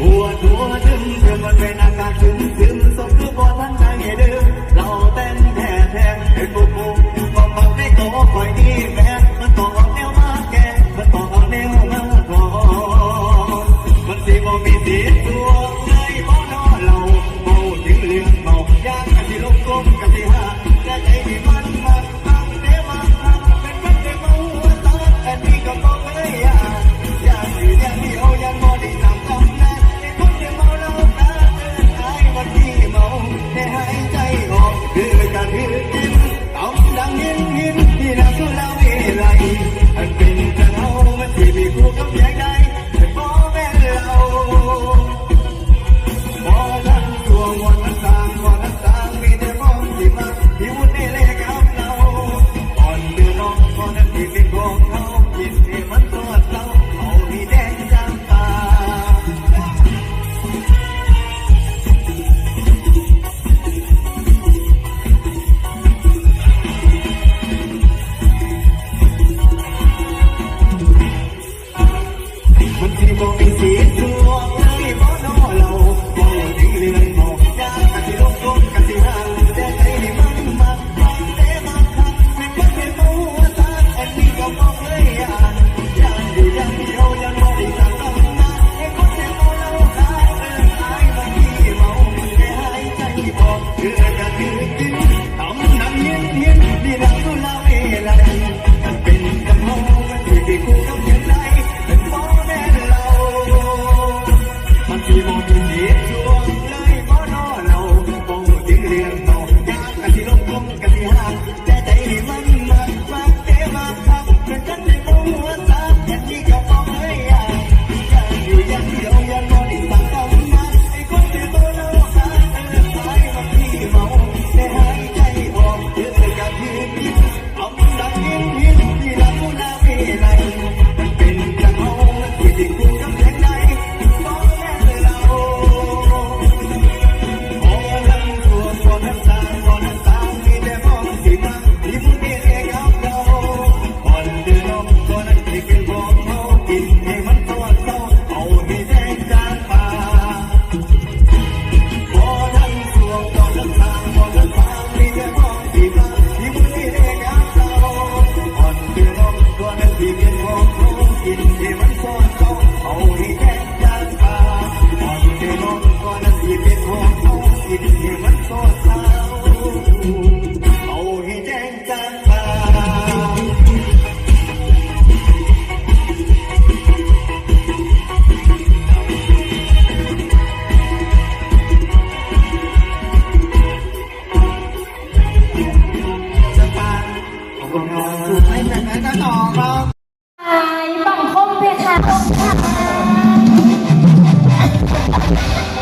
หัวหัวดึงเธอมันเป็นอากาศถึงถึงสมคือบ่ทันใจเดิมเราเต้นแท่แทงเป็นบุกบุกบังบังในโตคอยดีแม่มันต้องออกแวมาแกมันต้องออกแวมาก่อมันสิบมีสีตัวใจบ่นเราเมาถึงเรื่องเมาย่า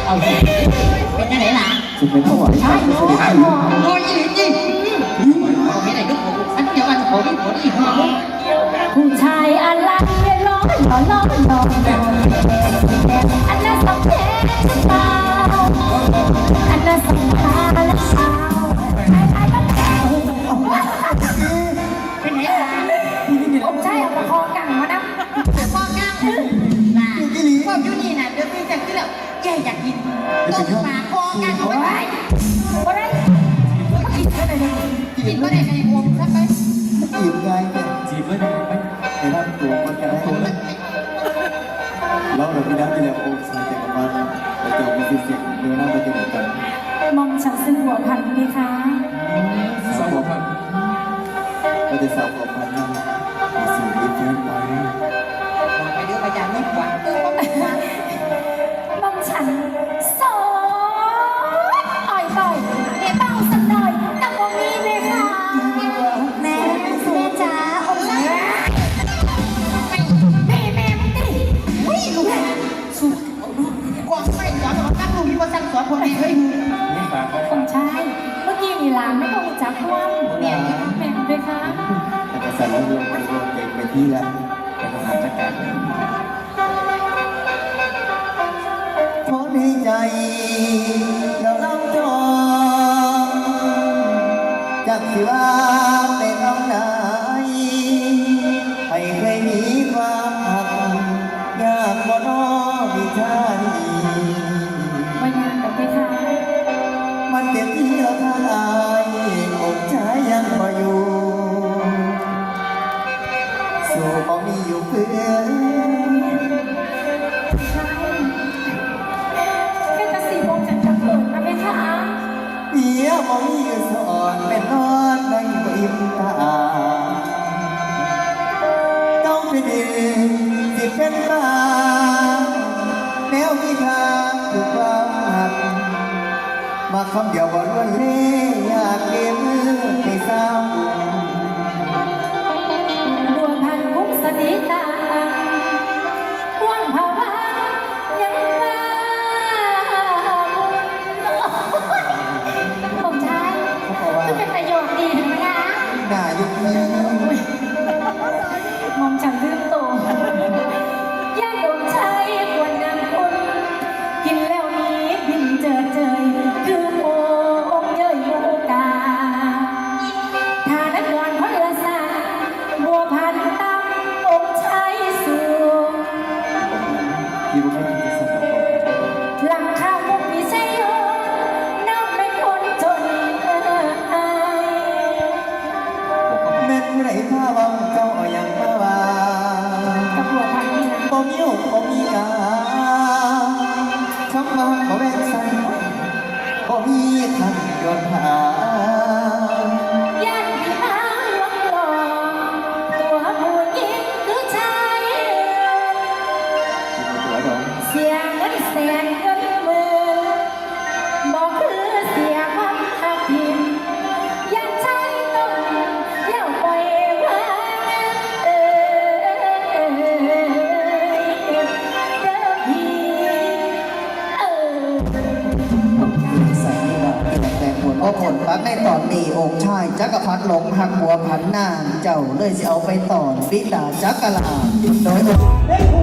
เอาสิเป็นยังไงล่ะสุดเป็นพ่อใช่โอ้ยโอ้ยจริงจริงเอาไม่ได้ลูกผมฉันจะว่าอรีผู้ชายอะไรเนี่ร้องร้องร้องร้องอันนั้นสำคัญอันนั้นสำคัญ ไม่วง่ไหัเนี่ยจีบไม่ได้ไหมใด้านตัวมันจะตัวเลยเราเราพี่น้ำที่เราโอ้สายจากมันเราจะมีเสียงเนื้อหน้าเราจะเหมือนกันไปมองฉันซึ่งหัวพันไหมคะสาวหัวพันเราจะสาวหัวพันนะสีนี้เพิ่มไป อนคนดีให้คือนี่ปากเขาผมใช่ เมื่อกี้มีร้านไม่ต้องจับคว่เนี่ยแม่ด้วค่ะแต่กระแสเราองไปลงไปไปที่ล้วแต่ก็หันหน้ากันทนให้ใจเราเล่าจอจากสิว่า สู่บ่มีอยู่เพื่อนใช่แค่จะสี่โมงจะกลับเกิดนะพี่คะเมียบ่มีอยู่สอนแม่นอนได้บ่อิ่มตาต้องไปดีสิเป็นบ้าแนวมีทางคือความหักมาคำเดียวบ่ล้วนเล่อยากเก็บมือให้ซ้บั สติตาห่วงภาวะยังมาผมใช้ำเขาบอกว่าก็เป็นประโยชน์ดีนะหน้ายุคนี้ มอมฉันลืมตัวย่ นี่นะบ่มีอกบ่มีกาคำว่าบ่แว่นใส่บ่มีทางย้อนหาย ปักในตอนนี้องค์ชายจักรพรรดิหลงหักหัวผันนางเจ้าเลยสิเอาไปตอนปิดาจักรลาโดยองค์